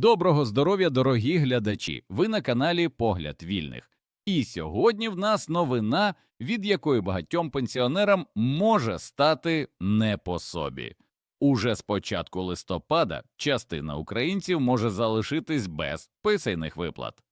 Доброго здоров'я, дорогі глядачі! Ви на каналі Погляд Вільних. І сьогодні в нас новина, від якої багатьом пенсіонерам може стати не по собі. Уже з початку листопада частина українців може залишитись без пенсійних виплат.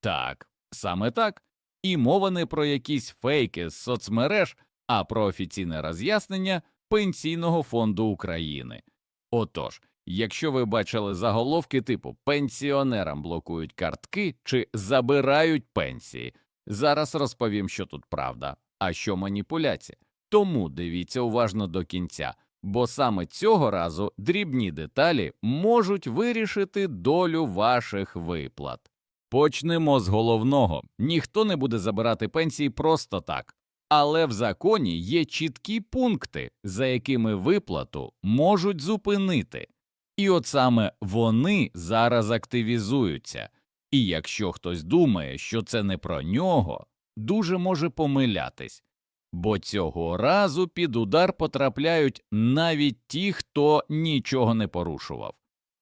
Так, саме так. І мова не про якісь фейки з соцмереж, а про офіційне роз'яснення Пенсійного фонду України. Отож, якщо ви бачили заголовки типу пенсіонерам блокують картки чи забирають пенсії, зараз розповім, що тут правда, а що маніпуляція. Тому дивіться уважно до кінця, бо саме цього разу дрібні деталі можуть вирішити долю ваших виплат. Почнемо з головного: ніхто не буде забирати пенсії просто так. Але в законі є чіткі пункти, за якими виплату можуть зупинити. І от саме вони зараз активізуються. І якщо хтось думає, що це не про нього, дуже може помилятись, бо цього разу під удар потрапляють навіть ті, хто нічого не порушував.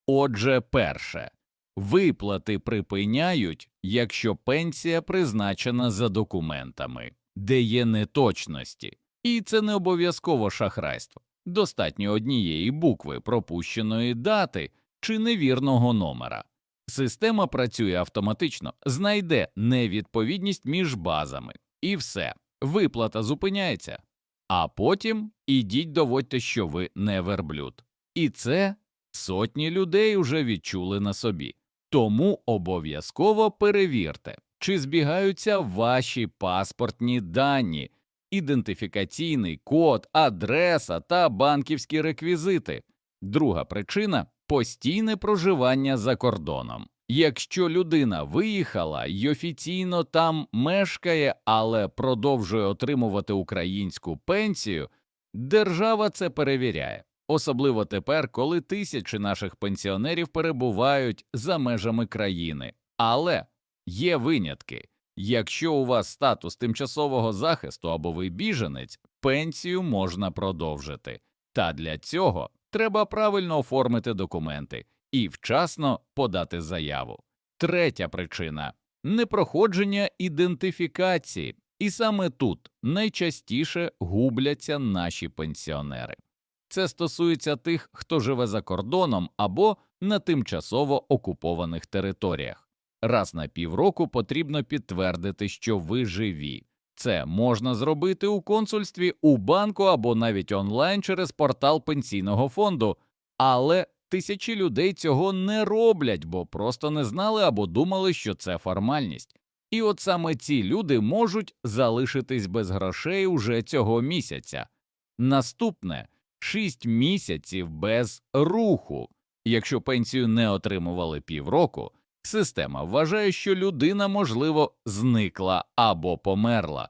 Отже, перше виплати припиняють, якщо пенсія призначена за документами, де є неточності, і це не обов'язково шахрайство. Достатньо однієї букви пропущеної дати чи невірного номера. Система працює автоматично, знайде невідповідність між базами, і все, виплата зупиняється. А потім ідіть доводьте, що ви не верблюд. І це сотні людей уже відчули на собі. Тому обов'язково перевірте, чи збігаються ваші паспортні дані, ідентифікаційний код, адреса та банківські реквізити. Друга причина постійне проживання за кордоном. Якщо людина виїхала й офіційно там мешкає, але продовжує отримувати українську пенсію, держава це перевіряє. Особливо тепер, коли тисячі наших пенсіонерів перебувають за межами країни. Але є винятки. Якщо у вас статус тимчасового захисту або ви біженець, пенсію можна продовжити. Та для цього треба правильно оформити документи і вчасно подати заяву. Третя причина непроходження ідентифікації, і саме тут найчастіше губляться наші пенсіонери. Це стосується тих, хто живе за кордоном або на тимчасово окупованих територіях. Раз на півроку потрібно підтвердити, що ви живі. Це можна зробити у консульстві, у банку або навіть онлайн через портал пенсійного фонду, але тисячі людей цього не роблять, бо просто не знали або думали, що це формальність. І от саме ці люди можуть залишитись без грошей уже цього місяця. Наступне 6 місяців без руху. Якщо пенсію не отримували півроку, система вважає, що людина, можливо, зникла або померла,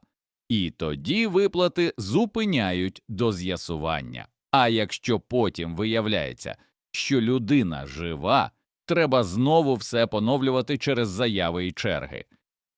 і тоді виплати зупиняють до з'ясування. А якщо потім виявляється, що людина жива, треба знову все поновлювати через заяви і черги.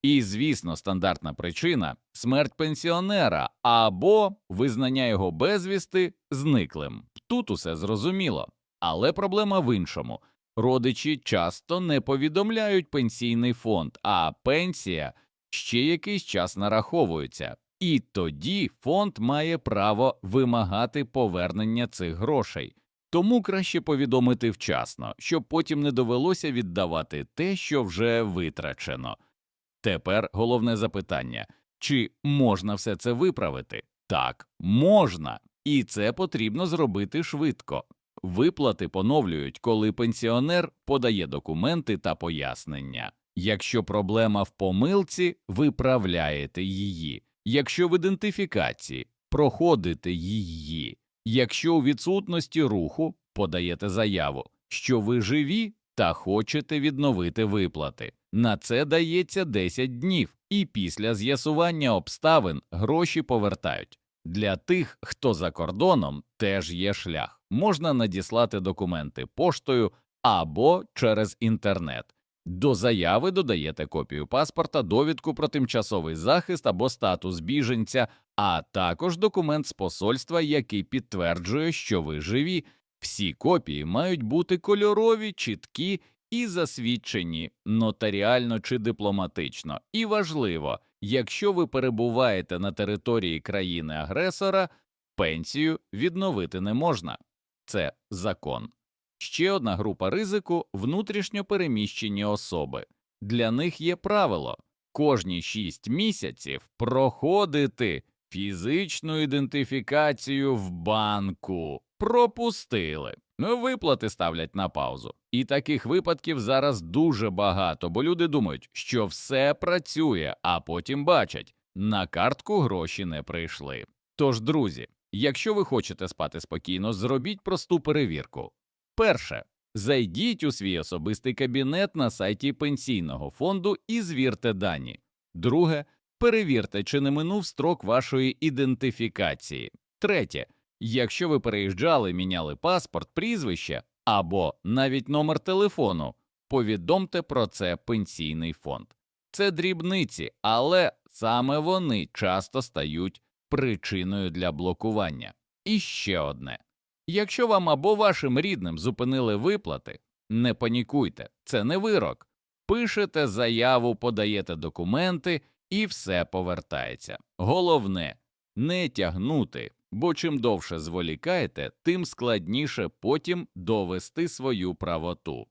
І, звісно, стандартна причина смерть пенсіонера або визнання його безвісти зниклим. Тут усе зрозуміло. Але проблема в іншому родичі часто не повідомляють пенсійний фонд, а пенсія ще якийсь час нараховується, і тоді фонд має право вимагати повернення цих грошей. Тому краще повідомити вчасно, щоб потім не довелося віддавати те, що вже витрачено. Тепер головне запитання чи можна все це виправити? Так, можна, і це потрібно зробити швидко. Виплати поновлюють, коли пенсіонер подає документи та пояснення. Якщо проблема в помилці, виправляєте її. Якщо в ідентифікації проходите її. Якщо у відсутності руху подаєте заяву, що ви живі та хочете відновити виплати. На це дається 10 днів, і після з'ясування обставин гроші повертають. Для тих, хто за кордоном, теж є шлях. Можна надіслати документи поштою або через інтернет. До заяви додаєте копію паспорта, довідку про тимчасовий захист або статус біженця, а також документ з посольства, який підтверджує, що ви живі. Всі копії мають бути кольорові, чіткі і засвідчені нотаріально чи дипломатично. І важливо, якщо ви перебуваєте на території країни-агресора, пенсію відновити не можна. Це закон. Ще одна група ризику внутрішньо переміщені особи. Для них є правило кожні 6 місяців проходити фізичну ідентифікацію в банку. Пропустили. Ну, Виплати ставлять на паузу. І таких випадків зараз дуже багато, бо люди думають, що все працює, а потім бачать, на картку гроші не прийшли. Тож, друзі, якщо ви хочете спати спокійно, зробіть просту перевірку. Перше, зайдіть у свій особистий кабінет на сайті пенсійного фонду і звірте дані. Друге, перевірте, чи не минув строк вашої ідентифікації. Третє, якщо ви переїжджали, міняли паспорт, прізвище або навіть номер телефону, повідомте про це пенсійний фонд. Це дрібниці, але саме вони часто стають причиною для блокування. І ще одне. Якщо вам або вашим рідним зупинили виплати, не панікуйте, це не вирок. Пишете заяву, подаєте документи і все повертається. Головне не тягнути, бо чим довше зволікаєте, тим складніше потім довести свою правоту.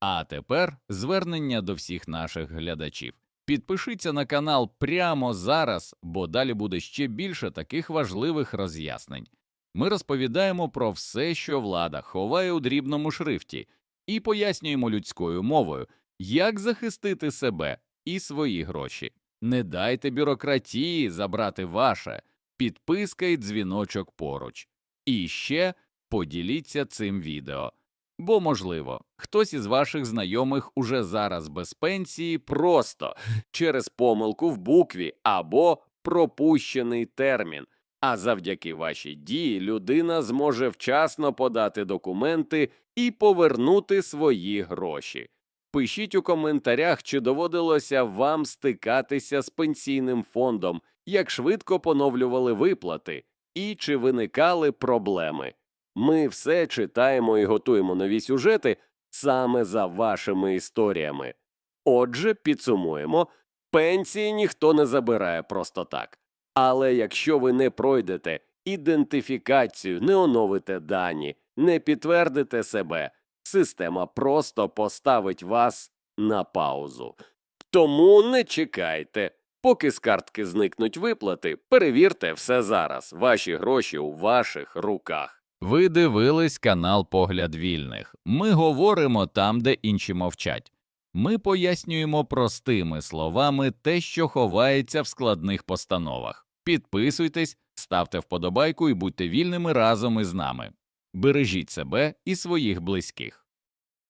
А тепер звернення до всіх наших глядачів. Підпишіться на канал прямо зараз, бо далі буде ще більше таких важливих роз'яснень. Ми розповідаємо про все, що влада ховає у дрібному шрифті, і пояснюємо людською мовою, як захистити себе і свої гроші. Не дайте бюрократії забрати ваше, підписка і дзвіночок поруч. І ще поділіться цим відео. Бо, можливо, хтось із ваших знайомих уже зараз без пенсії просто через помилку в букві або пропущений термін. А завдяки вашій дії людина зможе вчасно подати документи і повернути свої гроші. Пишіть у коментарях, чи доводилося вам стикатися з пенсійним фондом, як швидко поновлювали виплати, і чи виникали проблеми. Ми все читаємо і готуємо нові сюжети саме за вашими історіями. Отже, підсумуємо, пенсії ніхто не забирає просто так. Але якщо ви не пройдете ідентифікацію, не оновите дані, не підтвердите себе, система просто поставить вас на паузу. Тому не чекайте. Поки з картки зникнуть виплати, перевірте все зараз. Ваші гроші у ваших руках. Ви дивились канал Погляд вільних. Ми говоримо там, де інші мовчать. Ми пояснюємо простими словами те, що ховається в складних постановах. Підписуйтесь, ставте вподобайку і будьте вільними разом із нами. Бережіть себе і своїх близьких.